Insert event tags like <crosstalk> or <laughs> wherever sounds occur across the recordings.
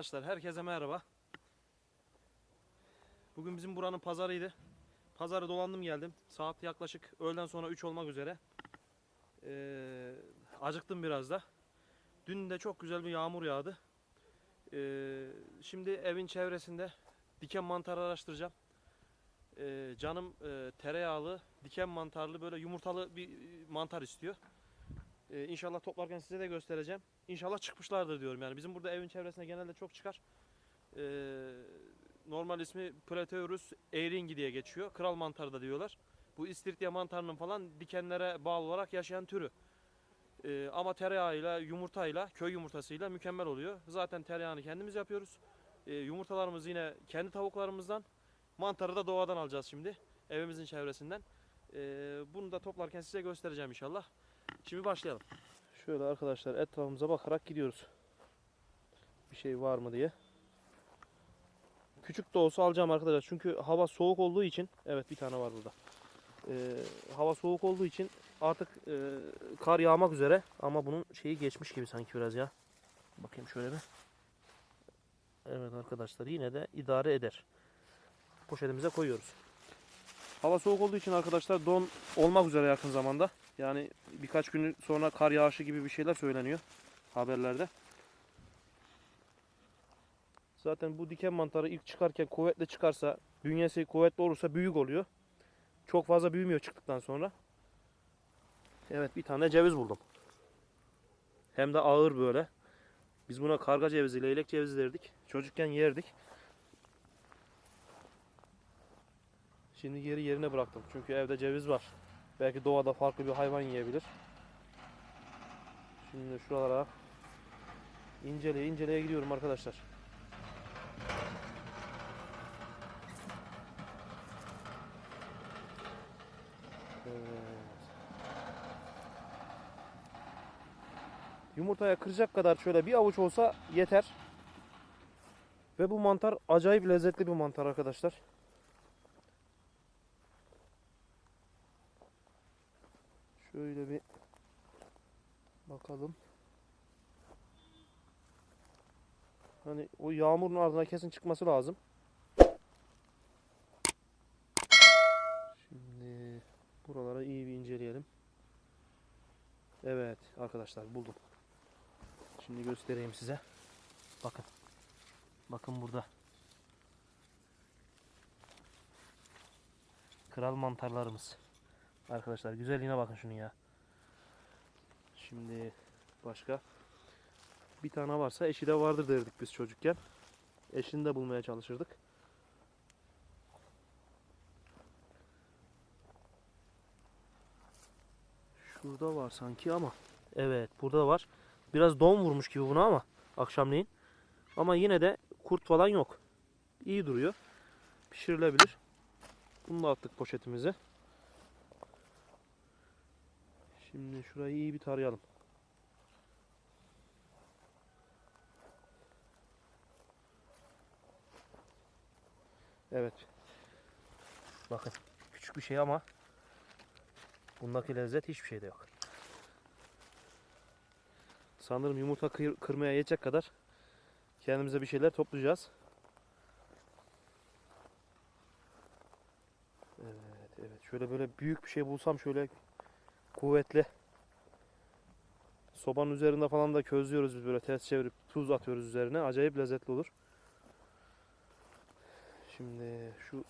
Arkadaşlar herkese merhaba. Bugün bizim buranın pazarıydı. Pazarı dolandım geldim. Saat yaklaşık öğleden sonra 3 olmak üzere. Ee, acıktım biraz da. Dün de çok güzel bir yağmur yağdı. Ee, şimdi evin çevresinde diken mantarı araştıracağım. Ee, canım e, tereyağlı, diken mantarlı böyle yumurtalı bir e, mantar istiyor. Ee, inşallah toplarken size de göstereceğim. İnşallah çıkmışlardır diyorum yani. Bizim burada evin çevresinde genelde çok çıkar. Ee, normal ismi Plateurus eeringi diye geçiyor. Kral mantarı da diyorlar. Bu istiridye mantarının falan dikenlere bağlı olarak yaşayan türü. Ee, ama tereyağıyla, yumurtayla, köy yumurtasıyla mükemmel oluyor. Zaten tereyağını kendimiz yapıyoruz. Ee, yumurtalarımız yine kendi tavuklarımızdan. Mantarı da doğadan alacağız şimdi. Evimizin çevresinden. Ee, bunu da toplarken size göstereceğim inşallah. Şimdi başlayalım. Şöyle arkadaşlar etrafımıza bakarak gidiyoruz. Bir şey var mı diye. Küçük de olsa alacağım arkadaşlar. Çünkü hava soğuk olduğu için. Evet bir tane var burada. Ee, hava soğuk olduğu için artık e, kar yağmak üzere. Ama bunun şeyi geçmiş gibi sanki biraz ya. Bakayım şöyle bir. Evet arkadaşlar yine de idare eder. Poşetimize koyuyoruz. Hava soğuk olduğu için arkadaşlar don olmak üzere yakın zamanda. Yani birkaç gün sonra kar yağışı gibi bir şeyler söyleniyor haberlerde. Zaten bu diken mantarı ilk çıkarken kuvvetle çıkarsa, bünyesi kuvvetli olursa büyük oluyor. Çok fazla büyümüyor çıktıktan sonra. Evet bir tane ceviz buldum. Hem de ağır böyle. Biz buna karga cevizi, leylek cevizi derdik. Çocukken yerdik. Şimdi geri yerine bıraktım. Çünkü evde ceviz var. Belki doğada farklı bir hayvan yiyebilir. Şimdi şuralara inceleye inceleye gidiyorum arkadaşlar. Evet. Yumurtaya kıracak kadar şöyle bir avuç olsa yeter. Ve bu mantar acayip lezzetli bir mantar arkadaşlar. Şöyle bir bakalım. Hani o yağmurun ardına kesin çıkması lazım. Şimdi buralara iyi bir inceleyelim. Evet arkadaşlar buldum. Şimdi göstereyim size. Bakın. Bakın burada. Kral mantarlarımız. Arkadaşlar güzelliğine bakın şunun ya. Şimdi başka bir tane varsa eşi de vardır derdik biz çocukken. Eşini de bulmaya çalışırdık. Şurada var sanki ama. Evet burada var. Biraz don vurmuş gibi buna ama akşamleyin. Ama yine de kurt falan yok. İyi duruyor. Pişirilebilir. Bunu da attık poşetimize. Şimdi şurayı iyi bir tarayalım. Evet. Bakın küçük bir şey ama bundaki lezzet hiçbir şeyde yok. Sanırım yumurta kır- kırmaya yetecek kadar kendimize bir şeyler toplayacağız. Evet, evet. Şöyle böyle büyük bir şey bulsam şöyle kuvvetli. Sobanın üzerinde falan da közlüyoruz biz böyle ters çevirip tuz atıyoruz üzerine. Acayip lezzetli olur. Şimdi şu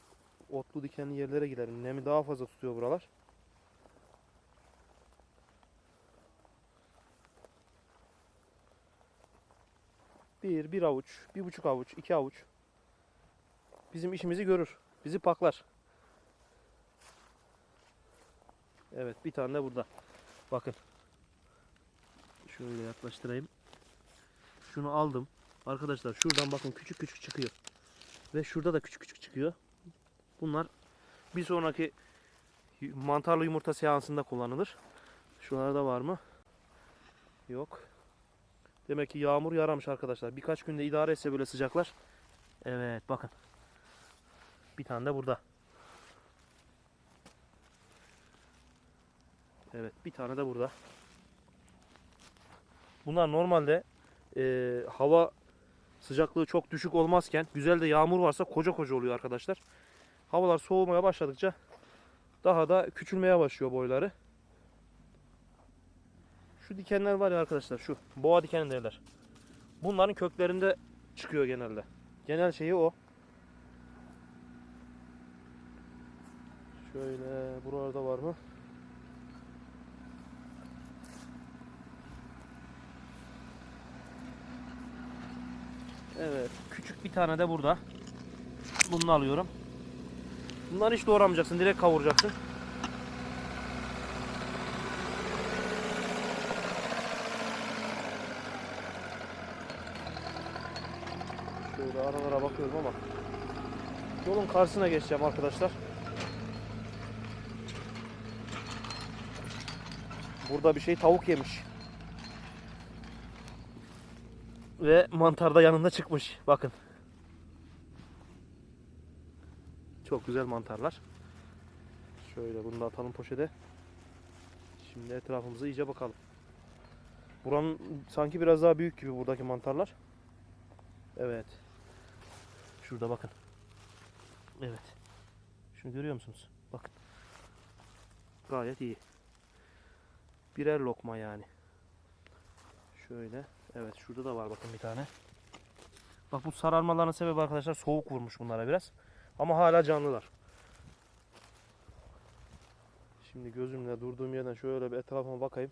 otlu dikenli yerlere gidelim. Nemi daha fazla tutuyor buralar. Bir, bir avuç, bir buçuk avuç, iki avuç. Bizim işimizi görür. Bizi paklar. Evet bir tane de burada. Bakın. Şöyle yaklaştırayım. Şunu aldım. Arkadaşlar şuradan bakın küçük küçük çıkıyor. Ve şurada da küçük küçük çıkıyor. Bunlar bir sonraki mantarlı yumurta seansında kullanılır. Şuralarda var mı? Yok. Demek ki yağmur yaramış arkadaşlar. Birkaç günde idare etse böyle sıcaklar. Evet bakın. Bir tane de burada. Evet bir tane de burada. Bunlar normalde e, hava sıcaklığı çok düşük olmazken güzel de yağmur varsa koca koca oluyor arkadaşlar. Havalar soğumaya başladıkça daha da küçülmeye başlıyor boyları. Şu dikenler var ya arkadaşlar şu boğa dikeni derler. Bunların köklerinde çıkıyor genelde. Genel şeyi o. Şöyle buralarda var mı? Evet. Küçük bir tane de burada. Bunu alıyorum. Bunları hiç doğramayacaksın. Direkt kavuracaksın. Şöyle aralara bakıyorum ama yolun karşısına geçeceğim arkadaşlar. Burada bir şey tavuk yemiş. Ve mantar da yanında çıkmış. Bakın. Çok güzel mantarlar. Şöyle bunu da atalım poşete. Şimdi etrafımıza iyice bakalım. Buranın sanki biraz daha büyük gibi buradaki mantarlar. Evet. Şurada bakın. Evet. Şunu görüyor musunuz? Bakın. Gayet iyi. Birer lokma yani. Şöyle. Evet şurada da var bakın bir tane. Bak bu sararmaların sebebi arkadaşlar soğuk vurmuş bunlara biraz. Ama hala canlılar. Şimdi gözümle durduğum yerden şöyle bir etrafıma bakayım.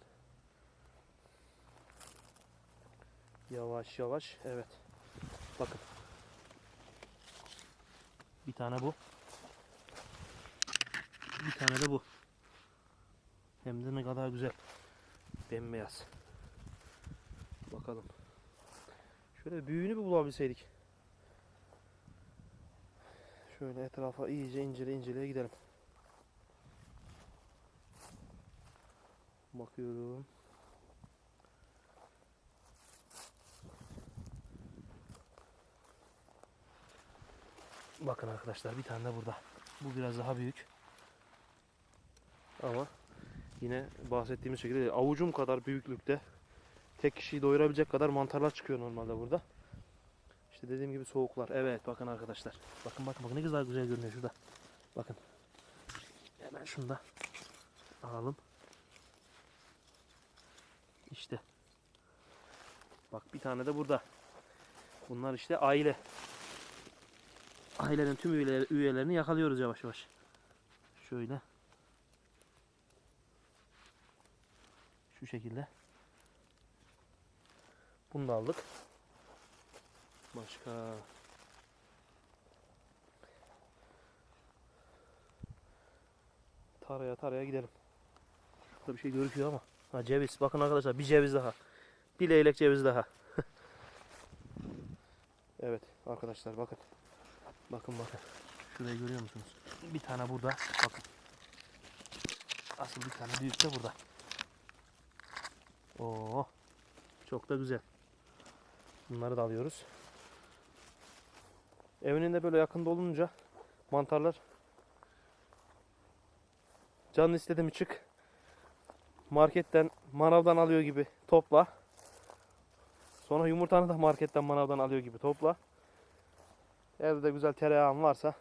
Yavaş yavaş. Evet. Bakın. Bir tane bu. Bir tane de bu. Hem de ne kadar güzel. Bembeyaz. Bakalım. Şöyle büyüğünü bir bulabilseydik. Şöyle etrafa iyice incele inceleye gidelim. Bakıyorum. Bakın arkadaşlar bir tane de burada. Bu biraz daha büyük. Ama yine bahsettiğimiz şekilde avucum kadar büyüklükte tek kişiyi doyurabilecek kadar mantarlar çıkıyor normalde burada. İşte dediğim gibi soğuklar. Evet bakın arkadaşlar. Bakın bakın bakın ne güzel güzel görünüyor şurada. Bakın. Hemen şunu da alalım. İşte. Bak bir tane de burada. Bunlar işte aile. Ailenin tüm üyeleri, üyelerini yakalıyoruz yavaş yavaş. Şöyle. Şu şekilde. Bunu da aldık. Başka. Taraya taraya gidelim. Şurada bir şey gözüküyor ama. Ha ceviz. Bakın arkadaşlar bir ceviz daha. Bir leylek ceviz daha. <laughs> evet arkadaşlar bakın. Bakın bakın. Şurayı görüyor musunuz? Bir tane burada. Bakın. Asıl bir tane büyük de burada. Oo. Çok da güzel. Bunları da alıyoruz. Evinin de böyle yakında olunca mantarlar canın istedi çık marketten manavdan alıyor gibi topla. Sonra yumurtanı da marketten manavdan alıyor gibi topla. Evde de güzel tereyağın varsa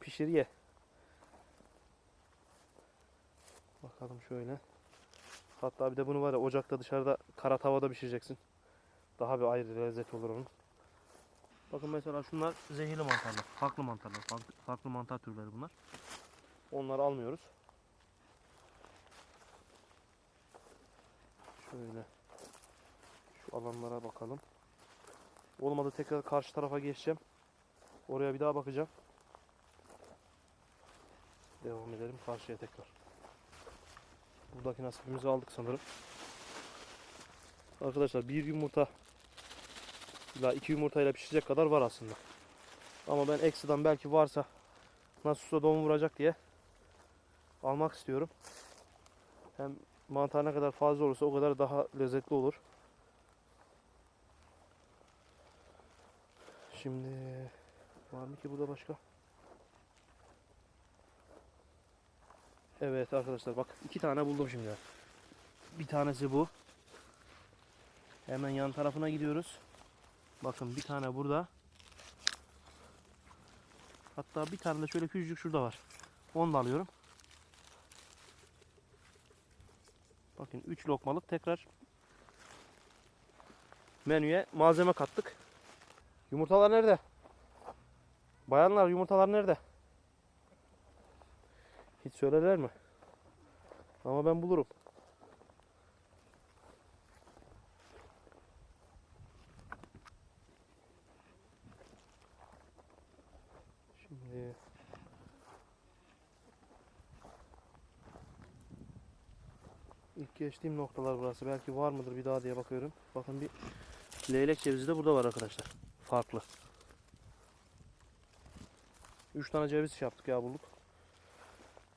pişir ye. Bakalım şöyle. Hatta bir de bunu var ya ocakta dışarıda kara tavada pişireceksin. Daha bir ayrı lezzet olur onun. Bakın mesela şunlar zehirli mantarlar. Farklı mantarlar. Farklı, farklı mantar türleri bunlar. Onları almıyoruz. Şöyle. Şu alanlara bakalım. Olmadı tekrar karşı tarafa geçeceğim. Oraya bir daha bakacağım. Devam edelim karşıya tekrar. Buradaki nasibimizi aldık sanırım. Arkadaşlar bir yumurta ila iki yumurtayla pişecek kadar var aslında. Ama ben ekstradan belki varsa nasıl olsa don vuracak diye almak istiyorum. Hem mantar ne kadar fazla olursa o kadar daha lezzetli olur. Şimdi var mı ki burada başka? Evet arkadaşlar bak iki tane buldum şimdi. Bir tanesi bu. Hemen yan tarafına gidiyoruz. Bakın bir tane burada. Hatta bir tane de şöyle küçücük şurada var. Onu da alıyorum. Bakın 3 lokmalık tekrar menüye malzeme kattık. Yumurtalar nerede? Bayanlar yumurtalar nerede? Hiç söylerler mi? Ama ben bulurum. Şimdi ilk geçtiğim noktalar burası. Belki var mıdır bir daha diye bakıyorum. Bakın bir leylek cevizi de burada var arkadaşlar. Farklı. 3 tane ceviz yaptık ya bulduk.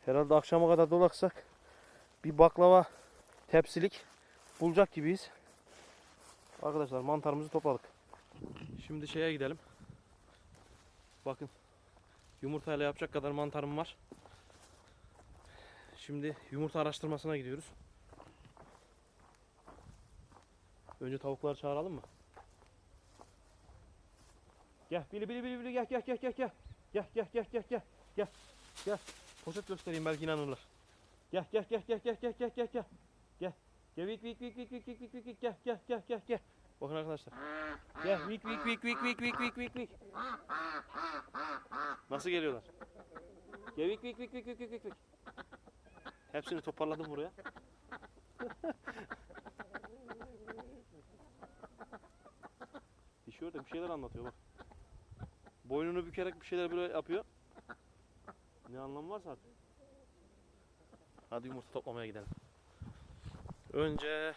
Herhalde akşama kadar dolaksak bir baklava tepsilik bulacak gibiyiz. Arkadaşlar mantarımızı topladık. Şimdi şeye gidelim. Bakın yumurtayla yapacak kadar mantarım var. Şimdi yumurta araştırmasına gidiyoruz. Önce tavukları çağıralım mı? Gel bili bili bili bili gel gel gel gel gel. Gel gel gel gel gel. Gel. Gel. Poşet göstereyim belki inanırlar. Gel gel gel gel gel gel gel gel gel. Gel. Gel vik vik vik vik vik vik vik vik vik gel gel gel gel gel. Bakın arkadaşlar. Gel vik vik vik vik vik vik vik vik vik. Nasıl geliyorlar? Gel vik vik vik vik vik vik vik. Hepsini toparladım buraya. Dişi orada bir şeyler anlatıyor bak. Boynunu bükerek bir şeyler böyle yapıyor. Ne anlamı varsa artık. Hadi yumurta toplamaya gidelim. Önce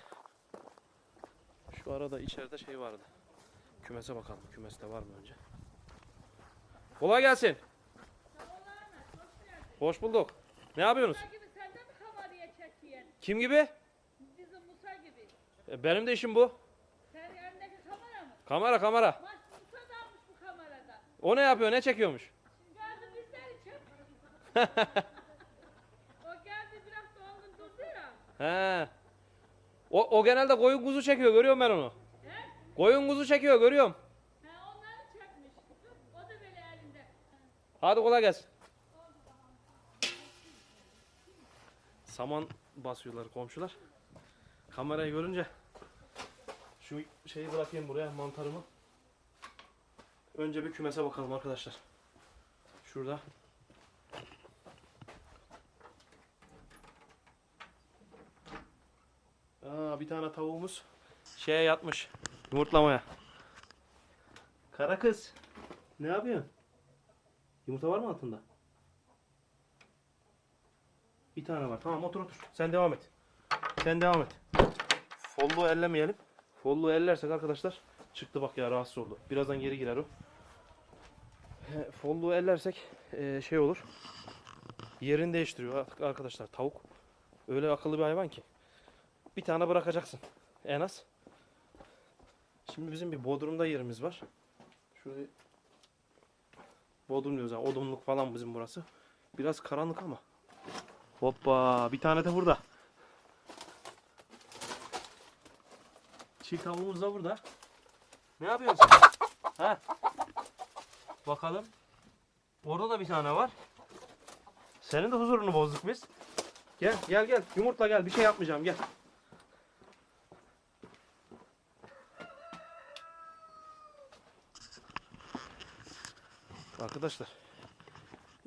şu arada içeride şey vardı. Kümese bakalım. Kümeste var mı önce? Kolay gelsin. Hoş bulduk. Ne yapıyorsunuz? Musa gibi sen de mi kameraya çekiyorsun? Kim gibi? Bizim Musa gibi. E, Benim de işim bu. Kamera? Kamera da almış bu kamerada. O ne yapıyor? Ne çekiyormuş? Geldi bizleri çek. o geldi biraz dondun durdu ya. He. O, o genelde koyun kuzu çekiyor. Görüyorum ben onu. He? Koyun kuzu çekiyor. Görüyorum. He onları çekmiş. O da böyle elinde. Hadi kolay gelsin. Saman basıyorlar komşular. Kamerayı görünce şu şeyi bırakayım buraya mantarımı. Önce bir kümese bakalım arkadaşlar. Şurada. Aa, bir tane tavuğumuz şeye yatmış. Yumurtlamaya. Kara kız. Ne yapıyorsun? Yumurta var mı altında? Bir tane var. Tamam otur otur. Sen devam et. Sen devam et. Folluğu ellemeyelim. Folluğu ellersek arkadaşlar çıktı bak ya rahatsız oldu. Birazdan geri girer o. Folluğu ellersek eee, şey olur. Yerini değiştiriyor arkadaşlar tavuk. Öyle akıllı bir hayvan ki. Bir tane bırakacaksın en az. Şimdi bizim bir bodrumda yerimiz var. Şurayı Bodrum diyoruz yani odunluk falan bizim burası. Biraz karanlık ama. Hoppa bir tane de burada. Çiğ tavuğumuz da burada. Ne yapıyorsun? Ha? Bakalım. Orada da bir tane var. Senin de huzurunu bozduk biz. Gel gel gel. Yumurtla gel. Bir şey yapmayacağım gel. Arkadaşlar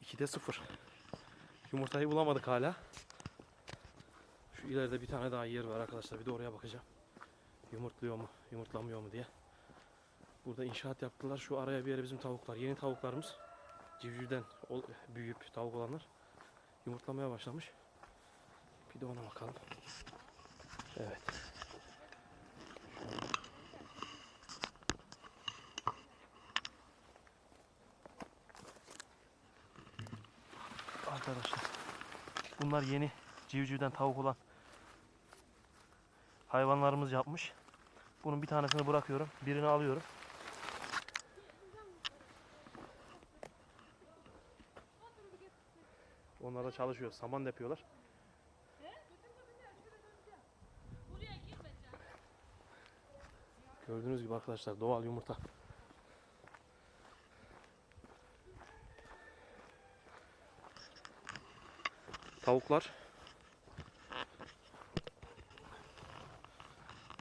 2'de 0. Yumurtayı bulamadık hala. Şu ileride bir tane daha yer var arkadaşlar. Bir de oraya bakacağım. Yumurtluyor mu, yumurtlamıyor mu diye. Burada inşaat yaptılar. Şu araya bir yere bizim tavuklar. Yeni tavuklarımız. Civcivden büyüyüp tavuk olanlar. Yumurtlamaya başlamış. Bir de ona bakalım. Evet. Arkadaşlar. Bunlar yeni civcivden tavuk olan hayvanlarımız yapmış. Bunun bir tanesini bırakıyorum. Birini alıyorum. Onlar da çalışıyor. Saman yapıyorlar. Gördüğünüz gibi arkadaşlar doğal yumurta. Tavuklar.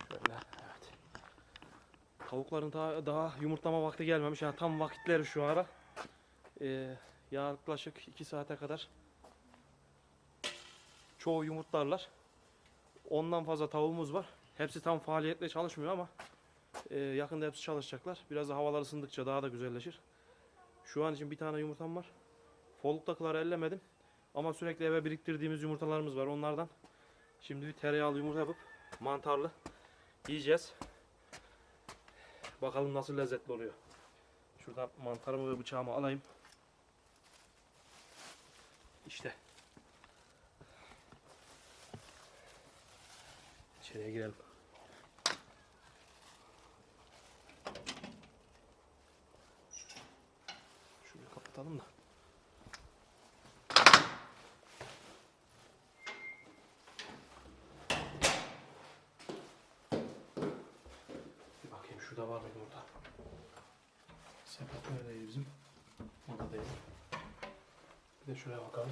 Şöyle evet. Tavukların daha, daha yumurtlama vakti gelmemiş. Yani tam vakitleri şu ara. Ee, yaklaşık 2 saate kadar çoğu yumurtlarlar. Ondan fazla tavuğumuz var. Hepsi tam faaliyetle çalışmıyor ama e, yakında hepsi çalışacaklar. Biraz da havalar ısındıkça daha da güzelleşir. Şu an için bir tane yumurtam var. Foluktakileri ellemedim. Ama sürekli eve biriktirdiğimiz yumurtalarımız var. Onlardan şimdi bir tereyağlı yumurta yapıp mantarlı yiyeceğiz. Bakalım nasıl lezzetli oluyor. Şuradan mantarımı ve bıçağımı alayım. İşte. İçeriye girelim. Şurayı kapatalım da. Bir bakayım şurada var mı yumurta? Sepet neredeydi bizim? Orada değil. Bir de şuraya bakalım.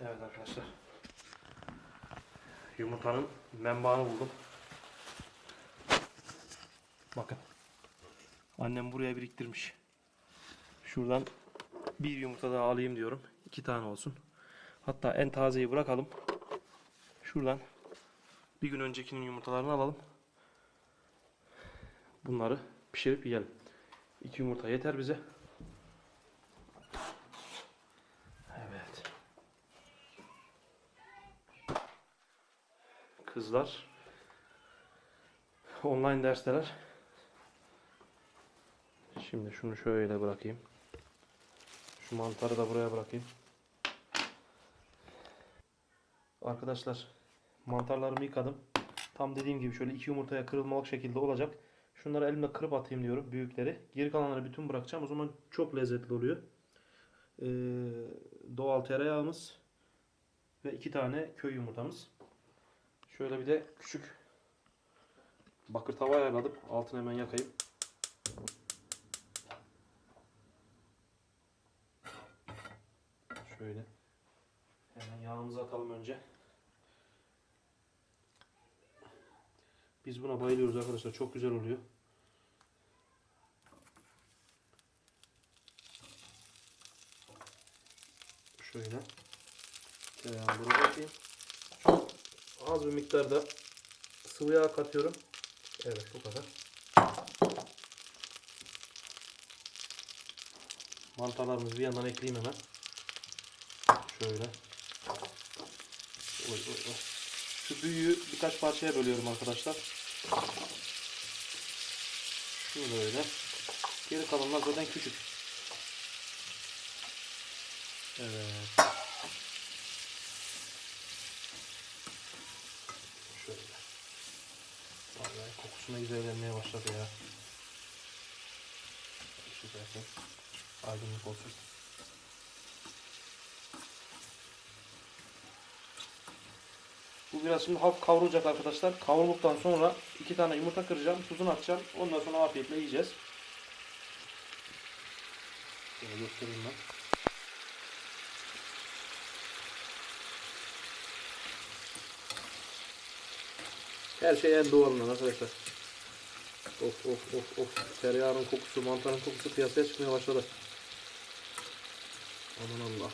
Evet arkadaşlar. Yumurtanın menbaını buldum. Bakın. Annem buraya biriktirmiş. Şuradan bir yumurta daha alayım diyorum. İki tane olsun. Hatta en tazeyi bırakalım. Şuradan bir gün öncekinin yumurtalarını alalım. Bunları pişirip yiyelim. İki yumurta yeter bize. Evet. Kızlar online dersler. Şimdi şunu şöyle bırakayım. Şu mantarı da buraya bırakayım. Arkadaşlar mantarlarımı yıkadım. Tam dediğim gibi şöyle iki yumurtaya kırılmalık şekilde olacak. Şunları elimle kırıp atayım diyorum büyükleri. Geri kalanları bütün bırakacağım. O zaman çok lezzetli oluyor. Ee, doğal tereyağımız ve iki tane köy yumurtamız. Şöyle bir de küçük bakır tava ayarladım. Altını hemen yakayım. Şöyle. Hemen yağımızı atalım önce. Biz buna bayılıyoruz arkadaşlar. Çok güzel oluyor. Şöyle. Tereyağını buraya. Az bir miktarda sıvı yağ katıyorum. Evet bu kadar. Mantarlarımızı bir yandan ekleyeyim hemen. Şöyle. Oy, oy, oy. Şu büyüğü birkaç parçaya bölüyorum arkadaşlar. Şunu böyle. Geri kalanlar zaten küçük. Evet. Şöyle. Vallahi kokusuna güzellenmeye başladı ya. Güzelsin. Aydınlık olsun. Bu biraz şimdi hafif kavrulacak arkadaşlar. Kavrulduktan sonra iki tane yumurta kıracağım. Tuzunu atacağım. Ondan sonra afiyetle yiyeceğiz. Şöyle göstereyim ben. Her şey en doğalından arkadaşlar. Of of of of. Tereyağının kokusu, mantarın kokusu piyasaya çıkmaya başladı. Aman Allah.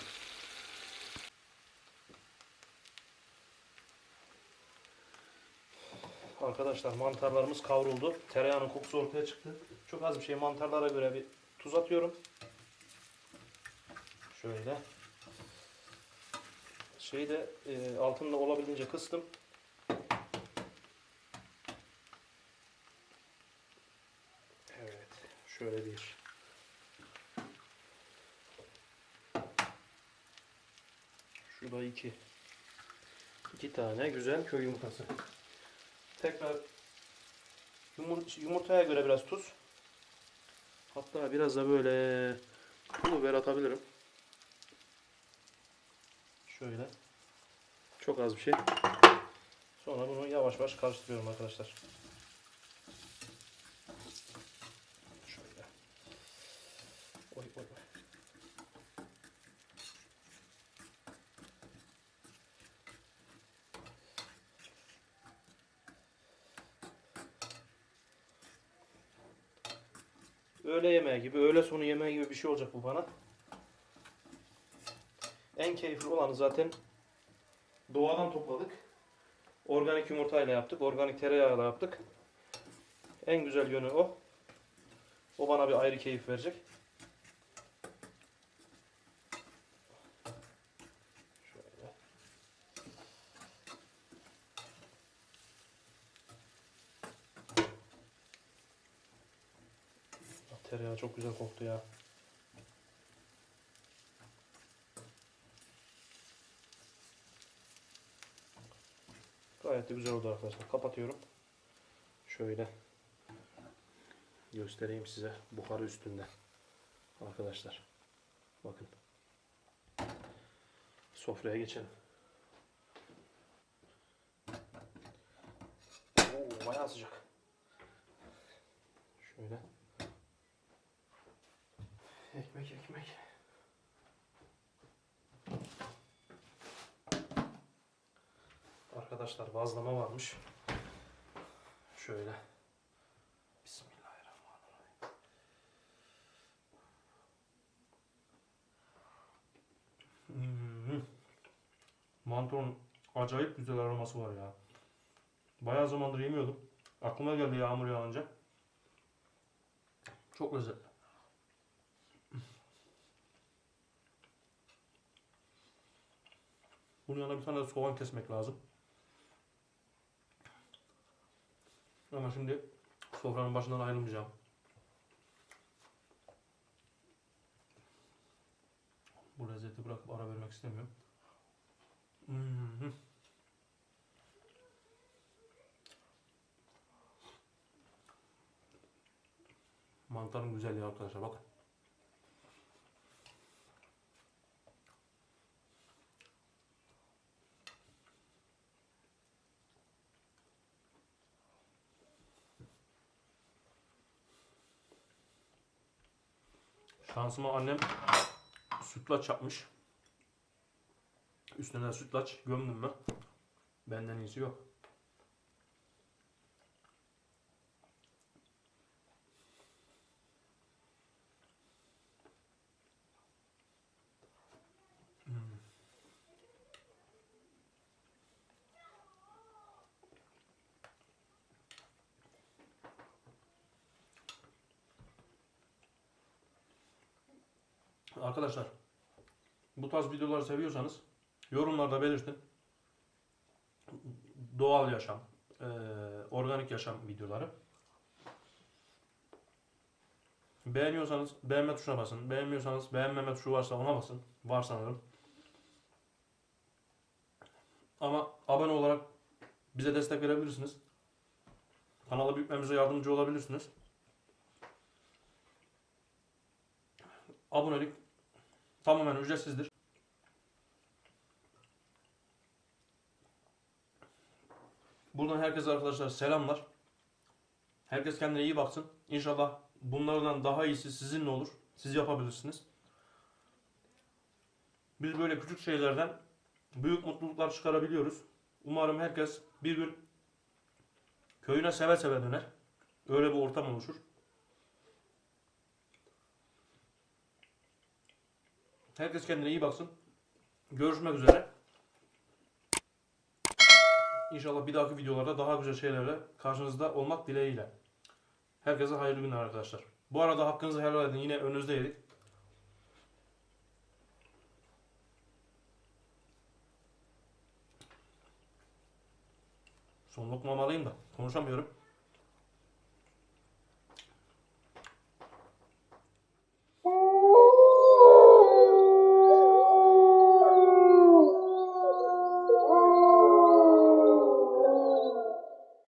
Arkadaşlar mantarlarımız kavruldu. Tereyağının kokusu ortaya çıktı. Çok az bir şey mantarlara göre bir tuz atıyorum. Şöyle. Şeyi de e, altında olabildiğince kıstım. Evet. Şöyle bir. Şurada iki. İki tane güzel köy yumurtası. Tekrar yumur- yumurtaya göre biraz tuz. Hatta biraz da böyle pul biber atabilirim. Şöyle. Çok az bir şey. Sonra bunu yavaş yavaş karıştırıyorum arkadaşlar. Öğle yemeği gibi, öğle sonu yemeği gibi bir şey olacak bu bana. En keyifli olanı zaten doğadan topladık. Organik yumurtayla yaptık, organik tereyağıyla yaptık. En güzel yönü o. O bana bir ayrı keyif verecek. Şöyle. Tereyağı çok güzel koktu ya. Gayet de güzel oldu arkadaşlar. Kapatıyorum. Şöyle göstereyim size buharı üstünde. Arkadaşlar. Bakın. Sofraya geçelim. Oo, bayağı sıcak. Arkadaşlar bazlama varmış. Şöyle. Bismillahirrahmanirrahim. Hmm. Mantonun acayip güzel aroması var ya. Bayağı zamandır yemiyordum. Aklıma geldi yağmur yağınca. Çok lezzetli. Bunun yanına bir tane soğan kesmek lazım. Ama şimdi sofranın başından ayrılmayacağım. Bu lezzeti bırakıp ara vermek istemiyorum. Mhm. Mantarın güzelliği arkadaşlar bakın. Şansıma annem sütlaç yapmış. Üstüne sütlaç gömdüm mü? Benden iyisi yok. Hmm. Arkadaşlar bu videoları seviyorsanız yorumlarda belirtin. Doğal yaşam, eee, organik yaşam videoları. Beğeniyorsanız beğenme tuşuna basın. Beğenmiyorsanız beğenmeme tuşu varsa ona basın. Var sanırım. Ama abone olarak bize destek verebilirsiniz. Kanalı büyütmemize yardımcı olabilirsiniz. Abonelik tamamen ücretsizdir. Buradan herkese arkadaşlar selamlar. Herkes kendine iyi baksın. İnşallah bunlardan daha iyisi sizinle olur. Siz yapabilirsiniz. Biz böyle küçük şeylerden büyük mutluluklar çıkarabiliyoruz. Umarım herkes bir gün köyüne seve seve döner. Öyle bir ortam oluşur. Herkes kendine iyi baksın. Görüşmek üzere. İnşallah bir dahaki videolarda daha güzel şeylerle karşınızda olmak dileğiyle. Herkese hayırlı günler arkadaşlar. Bu arada hakkınızı helal edin. Yine önünüzde yedik. Son lokmamı alayım da konuşamıyorum.